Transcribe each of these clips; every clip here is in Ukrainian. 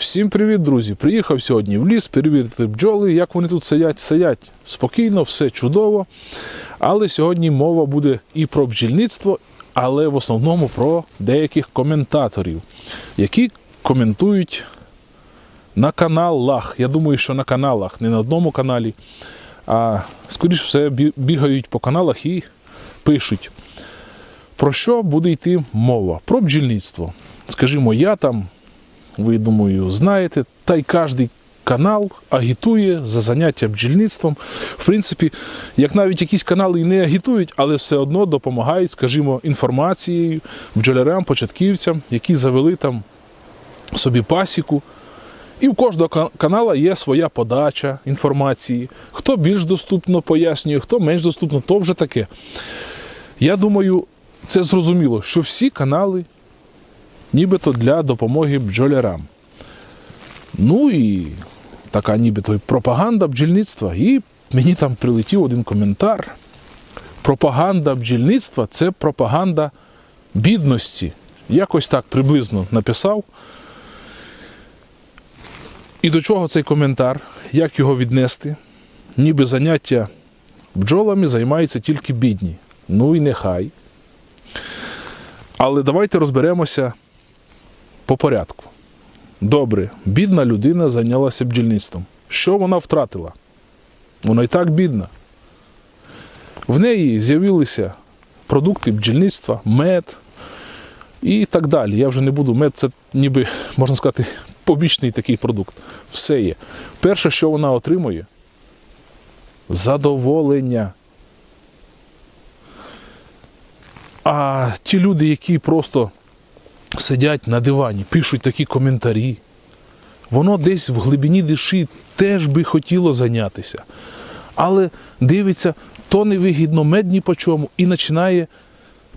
Всім привіт, друзі! Приїхав сьогодні в ліс перевірити бджоли, як вони тут сидять. Сидять спокійно, все чудово. Але сьогодні мова буде і про бджільництво, але в основному про деяких коментаторів, які коментують на каналах. Я думаю, що на каналах, не на одному каналі, а скоріш все бігають по каналах і пишуть. Про що буде йти мова? Про бджільництво. Скажімо, я там ви, думаю, знаєте, та й кожний канал агітує за заняття бджільництвом. В принципі, як навіть якісь канали і не агітують, але все одно допомагають, скажімо, інформацією бджолярам, початківцям, які завели там собі пасіку. І у кожного канала є своя подача інформації. Хто більш доступно пояснює, хто менш доступно, то вже таке. Я думаю, це зрозуміло, що всі канали нібито для допомоги бджолярам. Ну і така нібито пропаганда бджільництва. І мені там прилетів один коментар. Пропаганда бджільництва це пропаганда бідності. Якось так приблизно написав. І до чого цей коментар? Як його віднести? Ніби заняття бджолами займаються тільки бідні. Ну і нехай. Але давайте розберемося по порядку. Добре, бідна людина зайнялася бджільництвом. Що вона втратила? Вона і так бідна. В неї з'явилися продукти бджільництва, мед і так далі. Я вже не буду. Мед це ніби, можна сказати, побічний такий продукт. Все є. Перше, що вона отримує задоволення. А ті люди, які просто сидять на дивані, пишуть такі коментарі. Воно десь в глибині душі теж би хотіло зайнятися. Але дивиться, то невигідно, мед ні по чому, і починає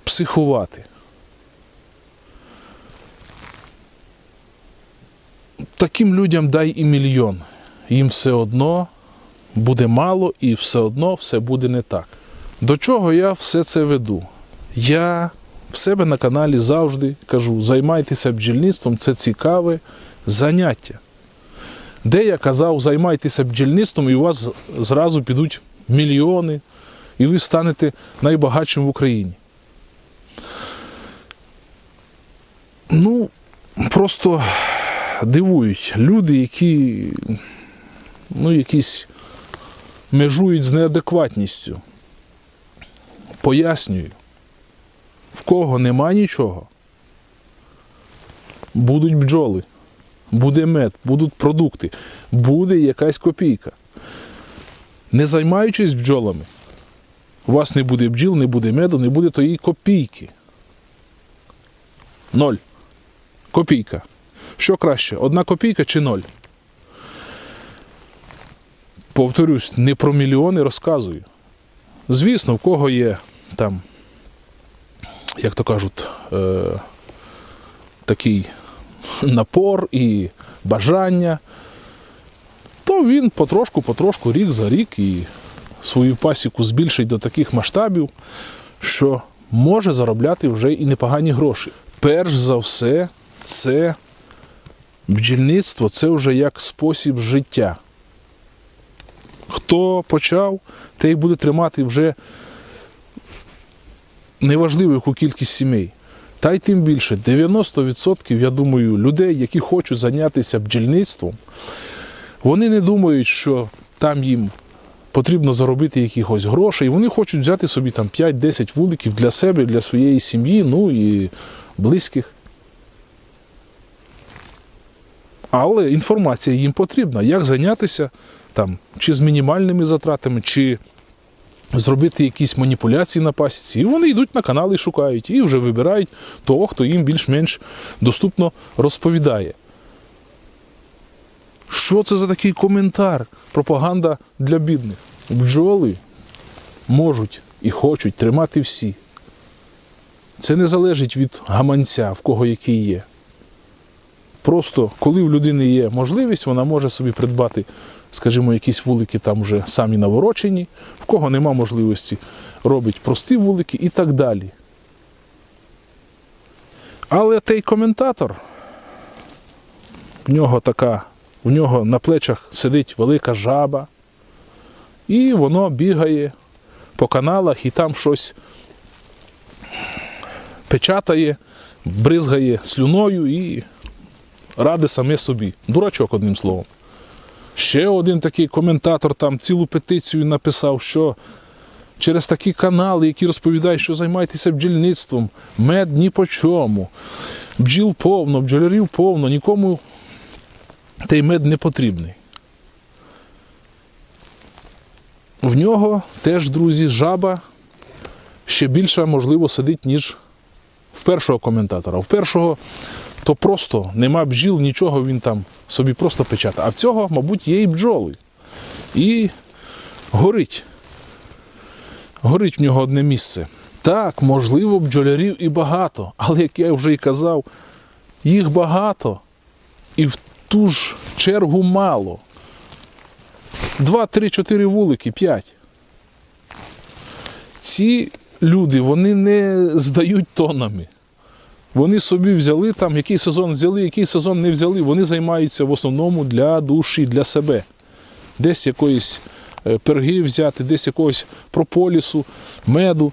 психувати. Таким людям дай і мільйон. Їм все одно буде мало і все одно все буде не так. До чого я все це веду? Я в себе на каналі завжди кажу: займайтеся бджільництвом, це цікаве заняття. Де я казав, займайтеся бджільництвом, і у вас зразу підуть мільйони, і ви станете найбагатшим в Україні. Ну, просто дивують люди, які ну, якісь межують з неадекватністю. Пояснюю в кого нема нічого, будуть бджоли, буде мед, будуть продукти, буде якась копійка. Не займаючись бджолами, у вас не буде бджіл, не буде меду, не буде тої копійки. Ноль. Копійка. Що краще, одна копійка чи ноль? Повторюсь, не про мільйони розказую. Звісно, в кого є там як то кажуть, е, такий напор і бажання, то він потрошку-потрошку, рік за рік і свою пасіку збільшить до таких масштабів, що може заробляти вже і непогані гроші. Перш за все, це бджільництво це вже як спосіб життя. Хто почав, той буде тримати вже неважливо, яку кількість сімей. Та й тим більше, 90% я думаю, людей, які хочуть зайнятися бджільництвом, вони не думають, що там їм потрібно заробити якихось грошей. Вони хочуть взяти собі там 5-10 вуликів для себе, для своєї сім'ї, ну і близьких. Але інформація їм потрібна, як зайнятися там, чи з мінімальними затратами, чи зробити якісь маніпуляції на пасіці. І вони йдуть на канали і шукають, і вже вибирають того, хто їм більш-менш доступно розповідає. Що це за такий коментар? Пропаганда для бідних. Бджоли можуть і хочуть тримати всі. Це не залежить від гаманця, в кого який є. Просто коли в людини є можливість, вона може собі придбати, скажімо, якісь вулики там вже самі наворочені, в кого нема можливості, робить прості вулики і так далі. Але той коментатор, в нього така, в нього на плечах сидить велика жаба, і воно бігає по каналах і там щось печатає, бризгає слюною і ради саме собі. Дурачок, одним словом. Ще один такий коментатор там цілу петицію написав, що через такі канали, які розповідають, що займайтеся бджільництвом, мед ні по чому, бджіл повно, бджолярів повно, нікому той мед не потрібний. В нього теж, друзі, жаба ще більша, можливо, сидить, ніж в першого коментатора. В першого то просто нема бджіл, нічого він там собі просто печатає. А в цього, мабуть, є і бджоли. І горить. Горить в нього одне місце. Так, можливо, бджолярів і багато, але як я вже і казав, їх багато і в ту ж чергу мало. Два, три, чотири вулики, п'ять. Ці люди вони не здають тонами. Вони собі взяли там, який сезон взяли, який сезон не взяли. Вони займаються в основному для душі, для себе. Десь якоїсь е, перги взяти, десь якогось прополісу, меду.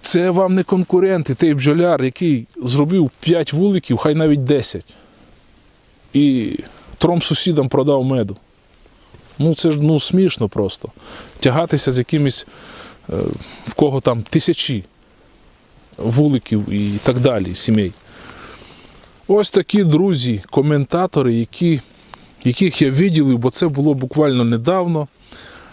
Це вам не конкуренти, той бджоляр, який зробив 5 вуликів, хай навіть 10. І трьом сусідам продав меду. Ну це ж ну, смішно просто. Тягатися з якимись, е, в кого там тисячі вуликів і так далі, сімей. Ось такі друзі, коментатори, які, яких я виділив, бо це було буквально недавно.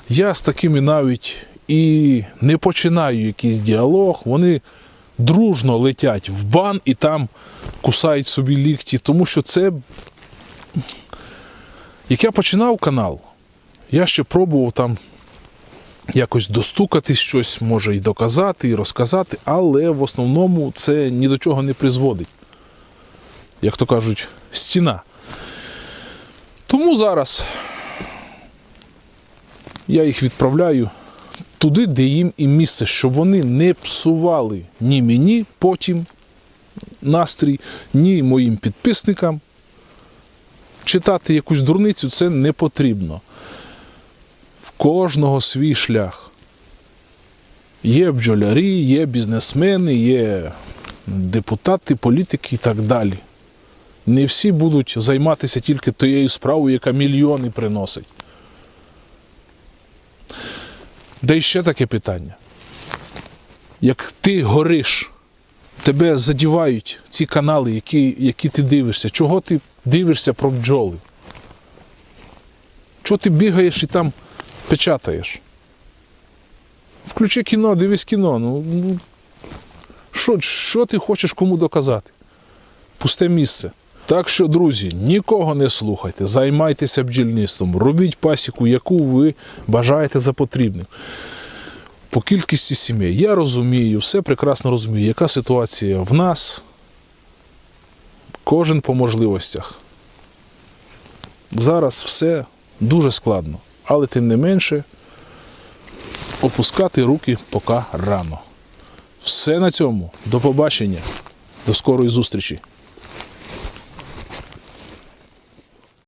Я з такими навіть і не починаю якийсь діалог. Вони дружно летять в бан і там кусають собі лікті, тому що це. Як я починав канал, я ще пробував там якось достукатись, щось може і доказати, і розказати, але в основному це ні до чого не призводить. Як то кажуть, стіна. Тому зараз я їх відправляю туди, де їм і місце, щоб вони не псували ні мені потім настрій, ні моїм підписникам. Читати якусь дурницю це не потрібно кожного свій шлях. Є бджолярі, є бізнесмени, є депутати, політики і так далі. Не всі будуть займатися тільки тією справою, яка мільйони приносить. І ще таке питання. Як ти гориш, тебе задівають ці канали, які, які ти дивишся, чого ти дивишся про бджоли? Чого ти бігаєш і там печатаєш. Включи кіно, дивись кіно. Ну, ну, що, що ти хочеш кому доказати? Пусте місце. Так що, друзі, нікого не слухайте, займайтеся бджільництвом, робіть пасіку, яку ви бажаєте за потрібним. По кількості сімей. Я розумію, все прекрасно розумію, яка ситуація в нас. Кожен по можливостях. Зараз все дуже складно. Але тим не менше опускати руки поки рано. Все на цьому. До побачення. До скорої зустрічі.